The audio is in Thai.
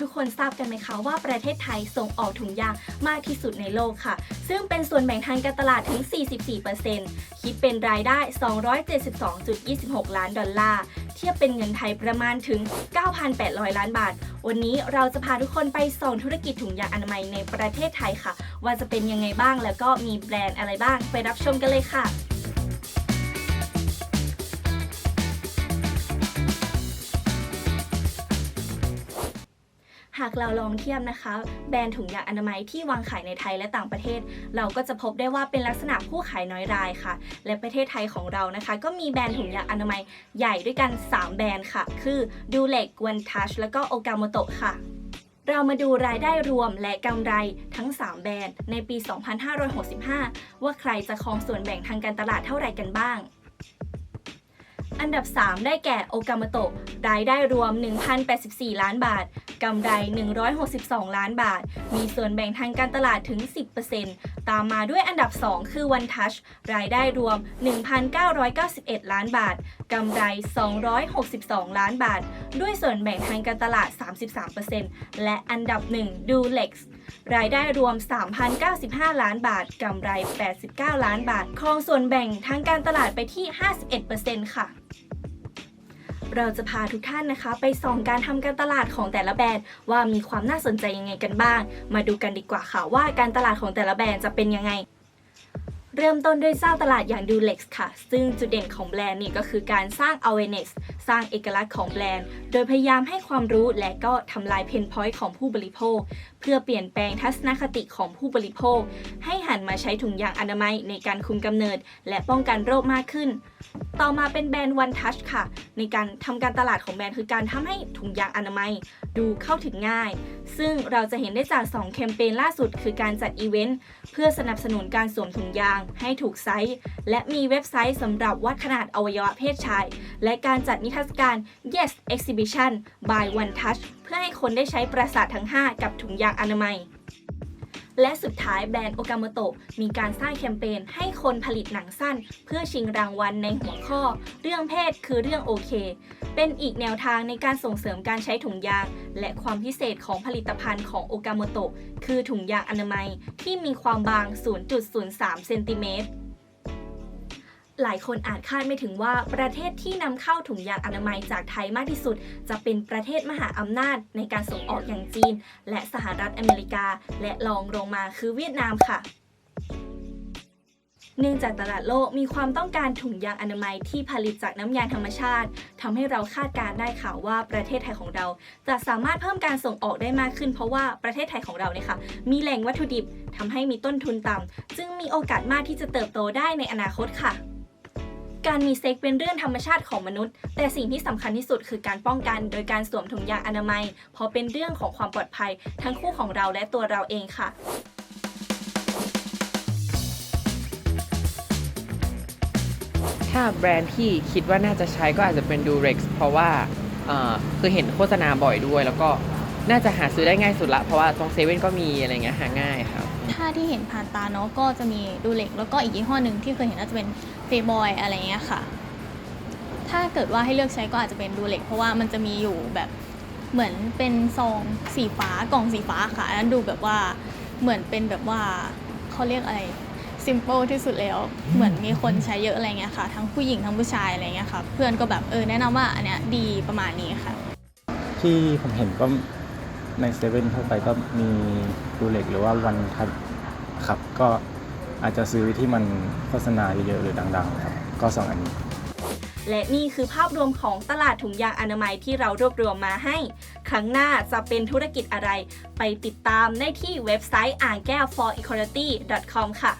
ทุกคนทราบกันไหมคะว่าประเทศไทยส่งออกถุงยางมากที่สุดในโลกค่ะ ซึ่งเป็นส่วนแบ่งทางการตลาดถึง 44%คิดเป็นรายได้ 272.26 ล้านดอลลาร์ เทียบเป็นเงินไทยประมาณถึง 9,800 ล้านบาท วันนี้เราจะพาทุกคนไปส่องธุรกิจถุงยางอนามัยในประเทศไทยค่ะ ว่าจะเป็นยังไงบ้างแล้วก็มีแบรนด์อะไรบ้างไปรับชมกันเลยค่ะ หากเราลองเทียบนะคะ แบรนด์ถุงยางอนามัยที่วางขายในไทยและต่างประเทศ เราก็จะพบได้ว่าเป็นลักษณะผู้ขายน้อยรายค่ะ และประเทศไทยของเรานะคะ ก็มีแบรนด์ถุงยางอนามัยใหญ่ด้วยกัน 3 แบรนด์ค่ะ คือดูเล็กวันทัชแล้วก็โอกาโมโตะค่ะเรามาดูรายได้รวมและกำไรทั้ง 3 แบรนด์ในปี 2565 ว่าใครจะครองส่วนแบ่งทางการตลาดเท่าไหร่กันบ้าง อันดับ 3 ได้แก่โอกา o โตะรายได้รวม 1,084 ล้านบาท กำไร 162 ล้านบาท มีส่วนแบ่งทางการตลาดถึง 10%ตามมาด้วยอันดับ 2 คือ One Touch รายได้รวม 1,991 ล้านบาท กำไร 262 ล้านบาท ด้วยส่วนแบ่งทางการตลาด 33%และอันดับ1 Dulex รายได้รวม 3,095 ล้านบาท กำไร 89 ล้านบาท ครองส่วนแบ่งทางการตลาดไปที่ 51%ค่ะเราจะพาทุกท่านนะคะ ไปส่องการทำการตลาดของแต่ละแบรนด์ว่ามีความน่าสนใจยังไงกันบ้าง มาดูกันดีกว่าค่ะว่าการตลาดของแต่ละแบรนด์จะเป็นยังไง เริ่มต้นด้วยเจ้าตลาดอย่างดูเล็กค่ะ ซึ่งจุดเด่นของแบรนด์นี่ก็คือการสร้าง awareness สร้างเอกลักษณ์ของแบรนด์ โดยพยายามให้ความรู้และก็ทำลายเพนพอยต์ของผู้บริโภค เพื่อเปลี่ยนแปลงทัศนคติของผู้บริโภค ให้หันมาใช้ถุงยางอนามัยในการคุมกำเนิด และป้องกันโรคมากขึ้น ต่อมาเป็นแบรนด์ One Touch ค่ะ ในการทำการตลาดของแบรนด์คือการทำให้ถุงยางอนามัยดูเข้าถึงง่าย ซึ่งเราจะเห็นได้จาก 2 แคมเปญล่าสุด คือการจัดอีเวนต์เพื่อสนับสนุนการสวมถุงยางให้ถูกไซส์ และมีเว็บไซต์สำหรับวัดขนาดอวัยวะเพศชาย และการจัดนิทรรศการ Yes Exhibition by One Touch เพื่อให้คนได้ใช้ประสาททั้ง 5 กับถุงยางอนามัย และสุดท้ายแบรนด์โอกามโตะมีการสร้างแคมเปญให้คนผลิตหนังสั้น เพื่อชิงรางวัลในหัวข้อ เรื่องเพศคือเรื่องโอเค เป็นอีกแนวทางในการส่งเสริมการใช้ถุงยาง และความพิเศษของผลิตภัณฑ์ของโอกามโตะคือถุงยางอนามัยที่มีความบาง 0.03 เซนติเมตร หลายคนอาจคาดไม่ถึงว่าประเทศที่นำเข้าถุงยางอนามัยจากไทยมากที่สุด จะเป็นประเทศมหาอำนาจในการส่งออกอย่างจีน และสหรัฐอเมริกา และรองลงมาคือเวียดนามค่ะเนื่องจากตลาดโลกมีความต้องการถุงยางอนามัยที่ผลิตจากน้ำยางธรรมชาติทำให้เราคาดการณ์ได้ค่ะว่าประเทศไทยของเรา จะสามารถเพิ่มการส่งออกได้มากขึ้น เพราะว่าประเทศไทยของเราเนี่ยค่ะมีแหล่งวัตถุดิบทำให้มีต้นทุนต่ำจึงมีโอกาสมากที่จะเติบโตได้ในอนาคตค่ะ การมีเซ็กเป็นเรื่องธรรมชาติของมนุษย์ แต่สิ่งที่สำคัญที่สุดคือการป้องกัน โดยการสวมถุงยางอนามัย เพราะเป็นเรื่องของความปลอดภัย ทั้งคู่ของเราและตัวเราเองค่ะถ้าแบรนด์ที่คิดว่าน่าจะใช้ก็อาจจะเป็น Durex เพราะว่าคือเห็นโฆษณาบ่อยด้วย แล้วก็น่าจะหาซื้อได้ง่ายสุดละ เพราะว่าตรงเซเว่นก็มีอะไรเงี้ยหาง่ายครับ ถ้าที่เห็นผ่านตาเนาะก็จะมีดูเล็กแล้วก็อีกยี่ห้อหนึ่งที่เคยเห็นน่าจะเป็นเฟย์บอยอะไรเงี้ยค่ะ ถ้าเกิดว่าให้เลือกใช้ก็อาจจะเป็นดูเล็กเพราะว่ามันจะมีอยู่แบบเหมือนเป็นซองสีฟ้ากล่องสีฟ้าค่ะอันนั้นดูแบบว่าเหมือนเป็นแบบว่าเขาเรียกอะไร simple ที่สุดแล้วเหมือนมีคนใช้เยอะอะไรเงี้ยค่ะ ทั้งผู้หญิงทั้งผู้ชายอะไรเงี้ยค่ะ เพื่อนก็แบบเออแนะนำว่าอันเนี้ยดีประมาณนี้ค่ะ ที่ผมเห็นก็ ในเซเว่นทั่วไปก็มีดูเล็กหรือว่าวันทัดครับ ก็อาจจะซื้อที่มันโฆษณาเยอะๆหรือดังๆครับก็สองอันนี้และนี่คือภาพรวมของตลาดถุงยางอนามัยที่เรารวบรวมมาให้ ครั้งหน้าจะเป็นธุรกิจอะไร ไปติดตามได้ที่เว็บไซต์อ่างแก้ว for equality com ค่ะ